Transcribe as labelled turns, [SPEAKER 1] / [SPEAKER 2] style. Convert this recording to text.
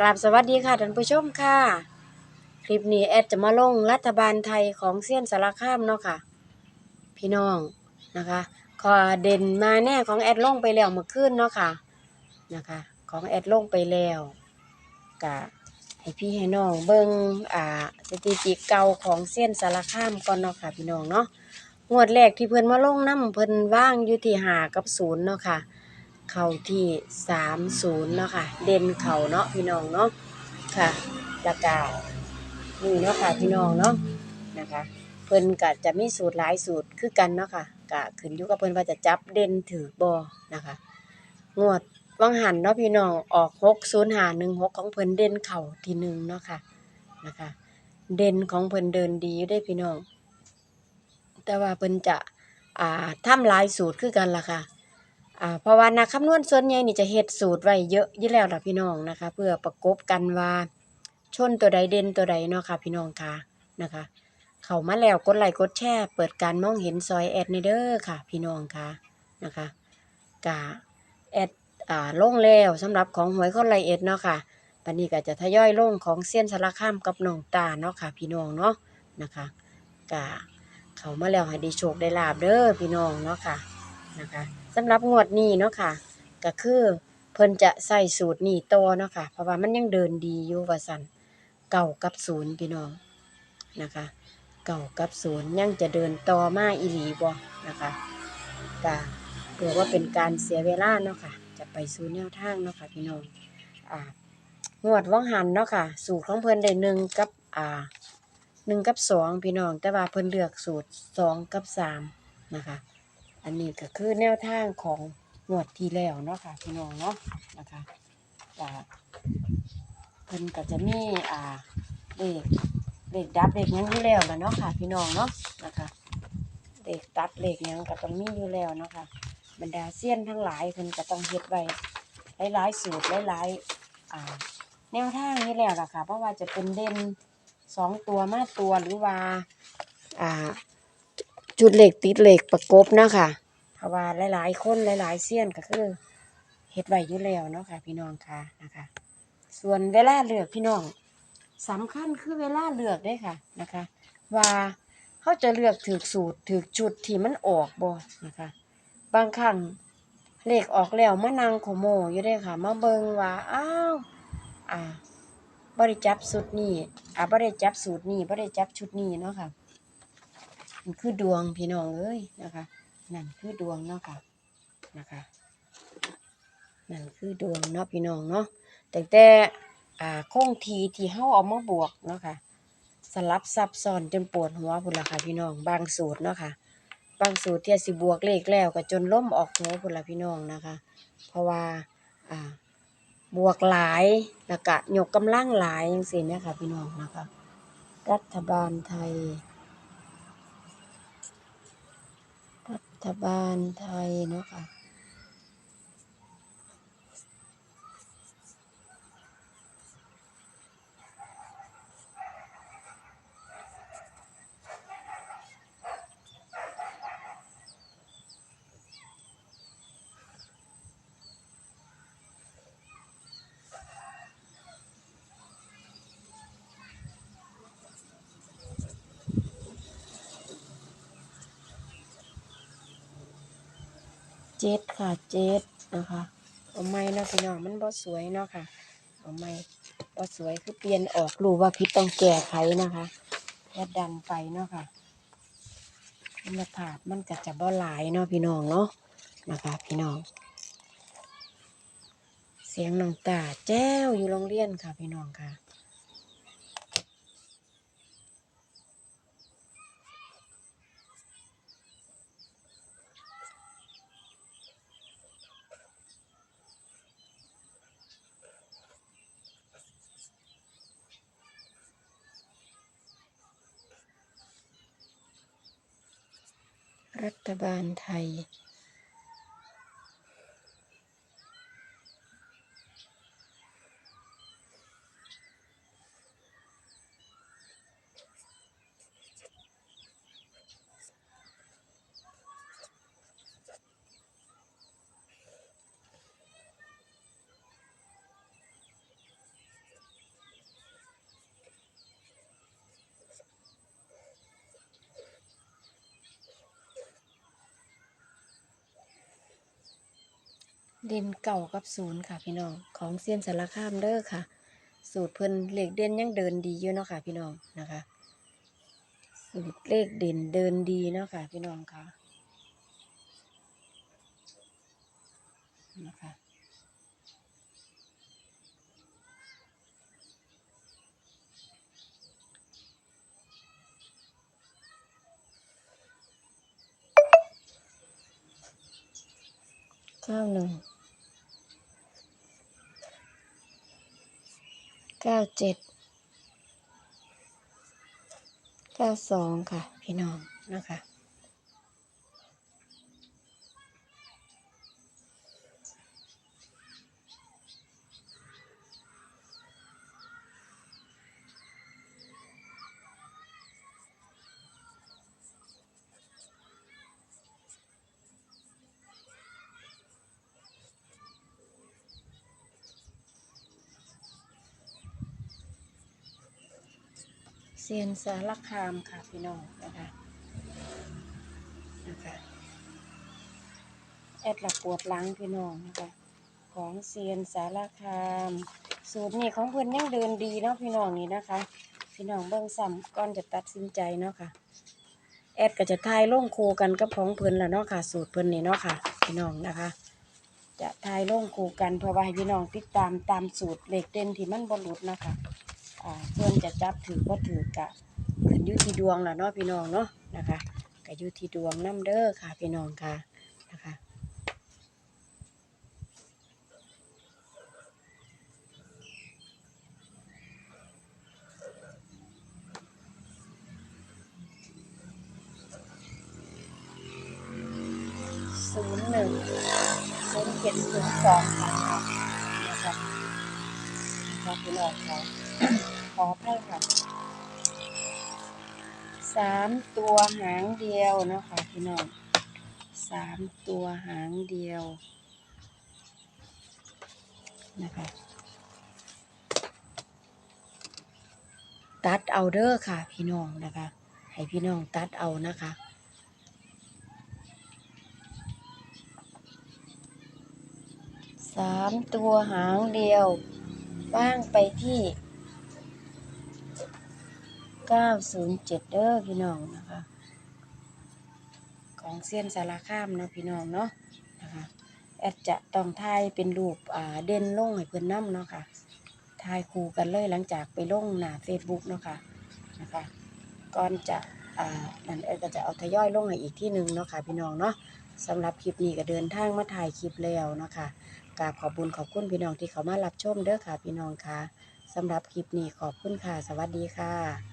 [SPEAKER 1] กราบสวัสดีค่ะท่านผู้ชมค่ะ คลิปนี้แอดจะมาลงรัฐบาลไทยของเซียนสารคามเนาะค่ะ พี่น้องนะคะขอเด่นมาแน่ของแอดลงไปแล้วเมื่อคืนเนาะค่ะนะคะ ของแอดลงไปแล้วกะให้พี่ให้น้องเบิ่งอ่าสถิติเก่าของเซียนสารคามก่อนเนาะค่ะพี่น้องเนาะงวดแรกที่เพิ่นมาลงน้ำเพิ่นว่างอยู่ที่หากับศูนย์เนาะค่ะ เข่าที่สามศูนย์เนาะค่ะ เด่นเข่าเนาะพี่น้องเนาะค่ะแล้วก็นี่เนาะค่ะพี่น้องเนาะนะคะ เพิ่นก็จะมีสูตรหลายสูตรคือกันเนาะค่ะก็ขึ้นอยู่กับเพิ่นว่าจะจับเด่นถือบ่นะคะ งวดวังหันเนาะพี่น้องออกหกศูนย์หาหนึ่งหกของเพิ่นเด่นเข่าที่หนึ่งเนาะค่ะนะคะ เด่นของเพิ่นเดินดีอยู่ได้พี่น้อง แต่ว่าเพิ่นจะอ่าทำหลายสูตรคือกันล่ะค่ะ อ่าเพราะว่านักคำนวณส่วนใหญ่นี่จะเฮ็ดสูตรไว้เยอะอยู่แล้วล่ะพี่น้องนะคะ เพื่อประกบกันว่าชนตัวใดเด่นตัวใดเนาะค่ะพี่น้องค่ะนะคะ เข้ามาแล้วกดไลค์กดแชร์เปิดการมองเห็นซอยแอดในเด้อค่ะ พี่น้องค่ะนะคะกะแอดอ่าลงแล้วสำหรับของหวยคนไรเอ็ดเนาะค่ะปันนี้ก็จะทยอยลงของเซียนสารคามกับน้องตาเนาะค่ะ พี่น้องเนาะนะคะกะเข้ามาแล้วให้ได้โชคได้ลาบเด้อพี่น้องเนาะค่ะนะคะ สำหรับงวดนี้เนาะค่ะ ก็คือเพิ่นจะใส่สูตรนี้ต่อเนาะค่ะ เพราะว่ามันยังเดินดีอยู่ว่าซั่นเก่ากับศูนย์พี่น้องนะคะเก่ากับศูนย์ยังจะเดินต่อมาอีหลีบ่นะคะก็เพื่อว่าเป็นการเสียเวลาเนาะค่ะ จะไปสู่แนวทางเนาะค่ะพี่น้องอ่างวดว่องหันเนาะค่ะ สูตรของเพิ่นได้หนึ่งกับอ่าหนึ่งกับสองพี่น้องแต่ว่าเพิ่นเลือกสูตรสองกับสามนะคะ อันนี้ก็คือแนวทางของงวดที่แล้วเนาะค่ะพี่น้องเนาะนะคะก็เพิ่นก็จะมีอ่าเลขเด็กดับเด็กหยังอยู่แล้วล่ะเนาะค่ะ พี่น้องเนาะนะคะเด็กตัดเด็กหยังก็ต้องมีอยู่แล้วเนาะค่ะบรรดาเซียนทั้งหลายเพิ่นก็ต้องเฮ็ดไว้หลายๆสูตรหลายๆอ่าแนวทางนี้แล้วล่ะค่ะ เพราะว่าจะเป็นเด่นสองตัวมาตัวหรือว่า อ่า จุดเหล็กติดเหล็กประกบเนาะค่ะเพราะว่าหลายๆคนหลายๆเซียนก็คือเฮ็ดไว้อยู่แล้วเนาะค่ะ พี่น้องค่ะนะคะ ส่วนเวลาเลือกพี่น้องสำคัญคือเวลาเลือกเด้ค่ะนะคะ ว่าเขาจะเลือกถือสูตรถือจุดที่มันออกบ่นะคะ บางครั้งเลขออกแล้วมานั่งขโมยอยู่เด้ค่ะ มาเบิงว่าอ้าวอ่าบ่ได้จับสูตรนี้อ่าบ่ได้จับสูตรนี้บ่ได้จับชุดนี้เนาะค่ะ มันคือดวงพี่น้องเอ้ยนะคะ นั่นคือดวงเนาะค่ะนะคะ นั่นคือดวงเนาะพี่น้องเนาะแต่แต่อ่าคงทีที่เฮาเอามาบวกเนาะค่ะสลับซับซ้อนจนปวดหัวพุ่นละค่ะพี่น้อง บางสูตรเนาะค่ะ บางสูตรที่สิบวกเลขแล้วก็จนล้มออกหัวพุ่นละพี่น้องนะคะ เพราะว่าอ่าบวกหลายแล้วก็ยกกำลังหลายจังซี่เนี่ยค่ะพี่น้องนะคะ รัฐบาลไทย รั ฐบาลไทยเนาะค่ะ เจ็ดค่ะเจ็ดนะคะเอาไม้เนาะพี่น้องมันบ่สวยเนาะค่ะ เอาไม้บ่สวยคือเปลี่ยนออกรู้ว่าพิษต้องแก้ไขนะคะแค่ดันไปเนาะค่ะคุณภาพมันก็จะบ่หลายเนาะพี่น้องเนาะนะคะพี่น้อง เสียงน้องตาแจ้วอยู่โรงเรียนค่ะพี่น้องค่ะ รัฐบาลไทย เด่นเก่ากับศูนย์ค่ะพี่น้องของเซียนสารคามเด้อค่ะ สูตรเพิ่นเลขเด่นยังเดินดีอยู่เนาะค่ะพี่น้องนะคะ สูตรเลขเด่นเดินดีเนาะค่ะพี่น้องค่ะนะคะเก้าวหนึ่ง เก้าเจ็ดเก้าสองค่ะ พี่น้องนะคะ ซียนสารคามค่ะพี่น้องนะคะนะคะแอดหลับปวดหลังพี่น้องนะคะของเซียนสารคาม สูตรนี้ของเพิ่นยังเดินดีเนาะพี่น้องนี่นะคะ พี่น้องเบิ่งซ้ำก่อนจะตัดสินใจเนาะค่ะแอดก็จะทายลงคูกันกับของเพิ่นแล้วเนาะค่ะ สูตรเพิ่นนี่เนาะค่ะ พี่น้องนะคะ จะทายลงคูกันเพราะว่าให้พี่น้องติดตามตามสูตรเหลขเด่นที่มันบ่หลุดนะคะ อ่าส่วนจะจับถือก็ถือกะขึ้นอยู่ที่ดวงล่ะเนาะพี่น้องเนาะนะคะก็อยู่ที่ดวงน้ำเด้อค่ะพี่น้องค่ะนะคะศูนย์หนึ่งศูนย์เจ็ดศูนย์สองค่ะนะคะนะคะพี่น้องค่ะ อให้ค่ะสามตัวหางเดียวนะคะพี่น้องสามตัวหางเดียวนะคะตัดเอาเด้อค่ะ พี่น้องนะคะ ให้พี่น้องตัดเอานะคะสามตัวหางเดียวว่างไปที่ 907เด้อพี่น้องนะคะ ของเซียนสารคามเนาะพี่น้องเนาะนะคะแอดจะต้องทายเป็นรูปอ่าเด่นลงให้เพื่อนน้ำเนาะค่ะทายคู่กันเลยหลังจากไปลงหน้า Facebook เนาะค่ะนะคะก่อนจะอ่านั่นแอดก็จะเอาทยอยลงให้อีกที่หนึ่งเนาะค่ะพี่น้องเนาะสำหรับคลิปนี้ก็เดินทางมาถ่ายคลิปแล้วเนาะค่ะกราบขอบบุญขอบคุณพี่น้องที่เขามารับชมเด้อค่ะพี่น้องค่ะสำหรับคลิปนี้ขอบคุณค่ะ สวัสดีค่ะ